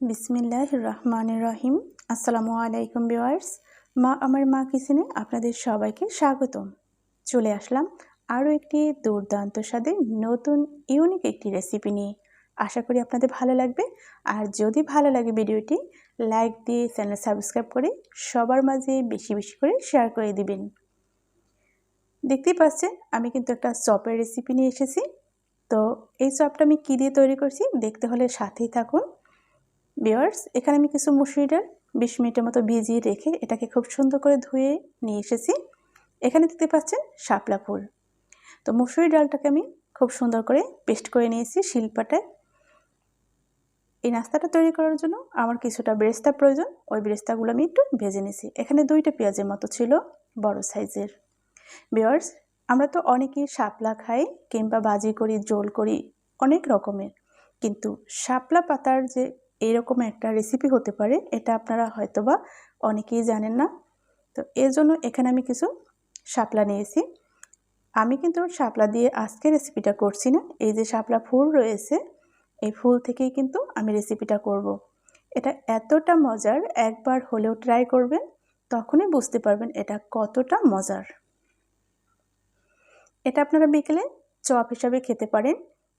বিসমিল্লাহ রহমান রহিম আসসালামু আলাইকুম ভিওয়ার্স মা, আমার মা কিচেনে আপনাদের সবাইকে স্বাগতম। চলে আসলাম আরও একটি দুর্দান্ত স্বাদে নতুন, ইউনিক একটি রেসিপি নিয়ে। আশা করি আপনাদের ভালো লাগবে। আর যদি ভালো লাগে ভিডিওটি, লাইক দিয়ে চ্যানেল সাবস্ক্রাইব করে সবার মাঝে বেশি বেশি করে শেয়ার করে দিবেন। দেখতেই পাচ্ছেন, আমি কিন্তু একটা চপের রেসিপি নিয়ে এসেছি। তো এই চপটা আমি কী দিয়ে তৈরি করছি, দেখতে হলে সাথেই থাকুন। বিয়ার্স এখানে আমি কিছু মুসুরি ডাল বিশ মিনিটের মতো ভিজিয়ে রেখে এটাকে খুব সুন্দর করে ধুয়ে নিয়ে এসেছি। এখানে দেখতে পাচ্ছেন শাপলা ফুল। তো মুসুরি ডালটাকে আমি খুব সুন্দর করে পেস্ট করে নিয়েছি শিল্পাটায়। এই নাস্তাটা তৈরি করার জন্য আমার কিছুটা বেরেস্তা প্রয়োজন, ওই বেরেস্তাগুলো আমি একটু ভেজে নিয়েছি। এখানে দুইটা পেঁয়াজের মতো ছিল, বড় সাইজের। বিয়ার্স আমরা তো অনেকেই শাপলা খাই কিংবা বাজি করি, জোল করি, অনেক রকমের। কিন্তু শাপলা পাতার যে এইরকম একটা রেসিপি হতে পারে, এটা আপনারা হয়তোবা অনেকেই জানেন না। তো এর জন্য এখানে আমি কিছু শাপলা নিয়েছি। আমি কিন্তু শাপলা দিয়ে আজকে রেসিপিটা করছি না। এই যে শাপলা ফুল রয়েছে, এই ফুল থেকেই কিন্তু আমি রেসিপিটা করব। এটা এতটা মজার, একবার হলেও ট্রাই করবেন, তখনই বুঝতে পারবেন এটা কতটা মজার। এটা আপনারা বিকেলে চপ হিসাবে খেতে পারেন,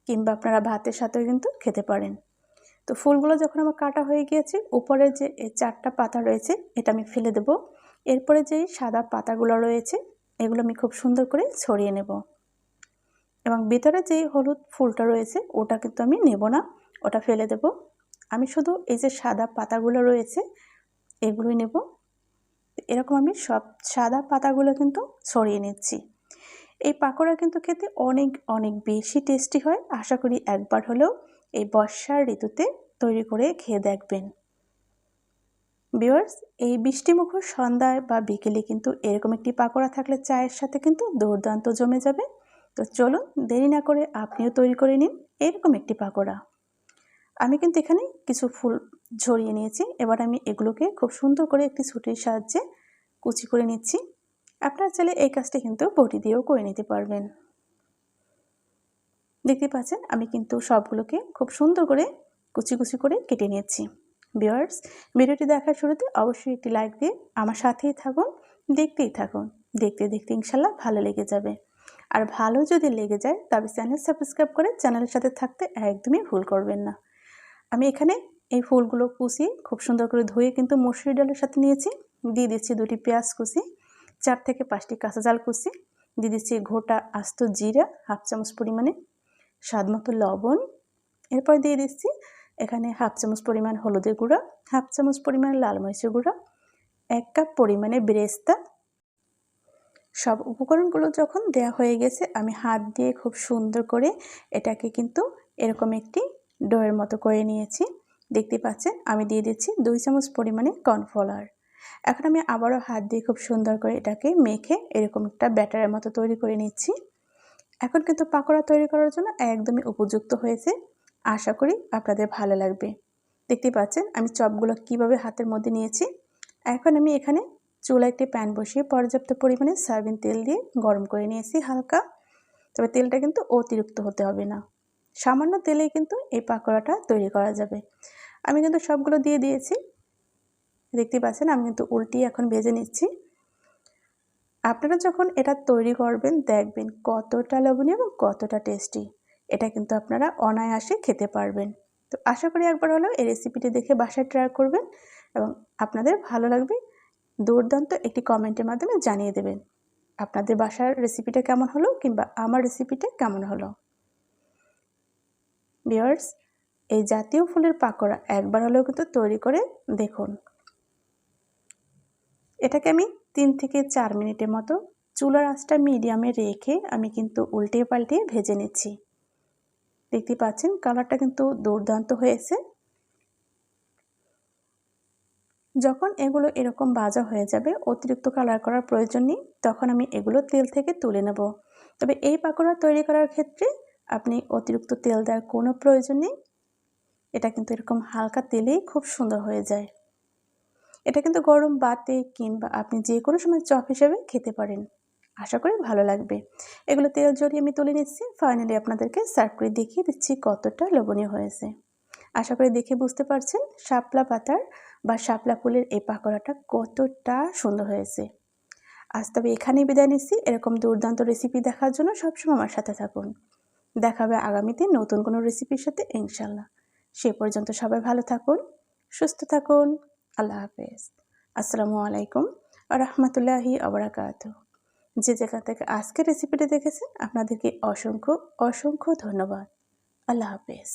কিংবা আপনারা ভাতের সাথেও কিন্তু খেতে পারেন। তো ফুলগুলো যখন আমার কাটা হয়ে গিয়েছে, উপরে যে চারটা পাতা রয়েছে, এটা আমি ফেলে দেব। এরপরে যেই সাদা পাতাগুলো রয়েছে, এগুলো আমি খুব সুন্দর করে ছড়িয়ে নেব। এবং ভিতরে যেই হলুদ ফুলটা রয়েছে, ওটা কিন্তু আমি নেব না, ওটা ফেলে দেব। আমি শুধু এই যে সাদা পাতাগুলো রয়েছে, এগুলোই নেব। এরকম আমি সব সাদা পাতাগুলো কিন্তু ছড়িয়ে নিচ্ছি। এই পাকোড়া কিন্তু খেতে অনেক অনেক বেশি টেস্টি হয়, আশা করি একবার হলেও। এই বর্ষার ঋতুতে তৈরি করে খেয়ে দেখবেন। বিয়ার্স এই বৃষ্টিমুখর সন্ধ্যায় বা বিকেলে কিন্তু এরকম একটি পাকোড়া থাকলে চায়ের সাথে কিন্তু দুর্দান্ত জমে যাবে। তো চলুন, দেরি না করে আপনিও তৈরি করে নিন এরকম একটি পাকোড়া। আমি কিন্তু এখানে কিছু ফুল ঝরিয়ে নিয়েছি। এবার আমি এগুলোকে খুব সুন্দর করে একটি ছুটির সাহায্যে কুচি করে নিচ্ছি। আপনার চাইলে এই কাজটি কিন্তু বটি দিয়েও করে নিতে পারবেন। দেখতে পাচ্ছেন, আমি কিন্তু সবগুলোকে খুব সুন্দর করে কুচি কুচি করে কেটে নিয়েছি। বিয়ার্স ভিডিওটি দেখার শুরুতে অবশ্যই একটি লাইক দিয়ে আমার সাথেই থাকুন, দেখতেই থাকুন। দেখতে দেখতে ইনশাল্লাহ ভালো লেগে যাবে। আর ভালো যদি লেগে যায়, তবে চ্যানেল সাবস্ক্রাইব করে চ্যানেলের সাথে থাকতে একদমই ভুল করবেন না। আমি এখানে এই ফুলগুলো কুচি খুব সুন্দর করে ধুয়ে কিন্তু মসুরি ডালের সাথে নিয়েছি। দিয়ে দিচ্ছি দুটি পেঁয়াজ কুচি, চার থেকে পাঁচটি কাঁচা জাল কুচি। দিয়ে দিচ্ছি ঘোটা আস্ত জিরা, হাফ চামচ পরিমাণে স্বাদ মতো লবণ। এরপর দিয়ে দিচ্ছি এখানে হাফ চামচ পরিমাণ হলুদের গুঁড়া, হাফ চামচ পরিমাণ লাল মরিচের গুঁড়া, এক কাপ পরিমাণে বেরেস্তা। সব উপকরণগুলো যখন দেয়া হয়ে গেছে, আমি হাত দিয়ে খুব সুন্দর করে এটাকে কিন্তু এরকম একটি ডোয়ের মতো করে নিয়েছি। দেখতে পাচ্ছেন, আমি দিয়ে দিচ্ছি দুই চামচ পরিমাণে কর্নফ্লাওয়ার। এখন আমি আবারও হাত দিয়ে খুব সুন্দর করে এটাকে মেখে এরকম একটা ব্যাটারের মতো তৈরি করে নিচ্ছি। এখন কিন্তু পাকোড়া তৈরি করার জন্য একদমই উপযুক্ত হয়েছে। আশা করি আপনাদের ভালো লাগবে। দেখতে পাচ্ছেন, আমি চপগুলো কীভাবে হাতের মধ্যে নিয়েছি। এখন আমি এখানে চুলা একটি প্যান বসিয়ে পর্যাপ্ত পরিমাণে সয়াবিন তেল দিয়ে গরম করে নিয়েছি হালকা। তবে তেলটা কিন্তু অতিরিক্ত হতে হবে না। সামান্য তেলেই কিন্তু এই পাকোড়াটা তৈরি করা যাবে। আমি কিন্তু সবগুলো দিয়ে দিয়েছি। দেখতে পাচ্ছেন, আমি কিন্তু উল্টিয়ে এখন ভেজে নিচ্ছি। আপনারা যখন এটা তৈরি করবেন, দেখবেন কতটা লবণীয় এবং কতটা টেস্টি এটা কিন্তু আপনারা অনায়াসে খেতে পারবেন। তো আশা করি একবার হলেও এই রেসিপিটি দেখে বাসায় ট্রাই করবেন এবং আপনাদের ভালো লাগবে, দুর্দান্ত একটি কমেন্টের মাধ্যমে জানিয়ে দেবেন আপনাদের বাসার রেসিপিটা কেমন হলো কিংবা আমার রেসিপিটা কেমন হলো। বিয়ার্স এই জাতীয় ফুলের পাকোড়া একবার হলেও কিন্তু তৈরি করে দেখুন। এটাকে আমি তিন থেকে চার মিনিটের মতো চুলার আঁচটা মিডিয়ামে রেখে আমি কিন্তু উল্টে পাল্টে ভেজে নিচ্ছি। দেখতে পাচ্ছেন কালারটা কিন্তু দুর্দান্ত হয়েছে। যখন এগুলো এরকম বাজা হয়ে যাবে, অতিরিক্ত কালার করার প্রয়োজন নেই, তখন আমি এগুলো তেল থেকে তুলে নেব। তবে এই পাকোড়া তৈরি করার ক্ষেত্রে আপনি অতিরিক্ত তেল দেওয়ার কোনো প্রয়োজন নেই। এটা কিন্তু এরকম হালকা তেলেই খুব সুন্দর হয়ে যায়। এটা কিন্তু গরম বাতে কিংবা আপনি যে কোনো সময় চপ হিসেবে খেতে পারেন। আশা করি ভালো লাগবে। এগুলো তেল জড়িয়ে আমি তুলে নিচ্ছি। ফাইনালি আপনাদেরকে সার্ভ করে দেখিয়ে দিচ্ছি কতটা লোভনীয় হয়েছে। আশা করি দেখে বুঝতে পারছেন শাপলা পাতার বা শাপলা ফুলের এই পাকোড়াটা কতটা সুন্দর হয়েছে। আজ তবে এখানেই বিদায় নিচ্ছি। এরকম দুর্দান্ত রেসিপি দেখার জন্য সবসময় আমার সাথে থাকুন। দেখা হবে আগামীতে নতুন কোনো রেসিপির সাথে ইনশাল্লাহ সে পর্যন্ত সবাই ভালো থাকুন, সুস্থ থাকুন। আল্লাহ হাফেজ। আসসালামু আলাইকুম রহমতুল্লাহি আবরাকাত যে জায়গা থেকে আজকের রেসিপিটা দেখেছেন, আপনাদেরকে অসংখ্য অসংখ্য ধন্যবাদ। আল্লাহ হাফেজ।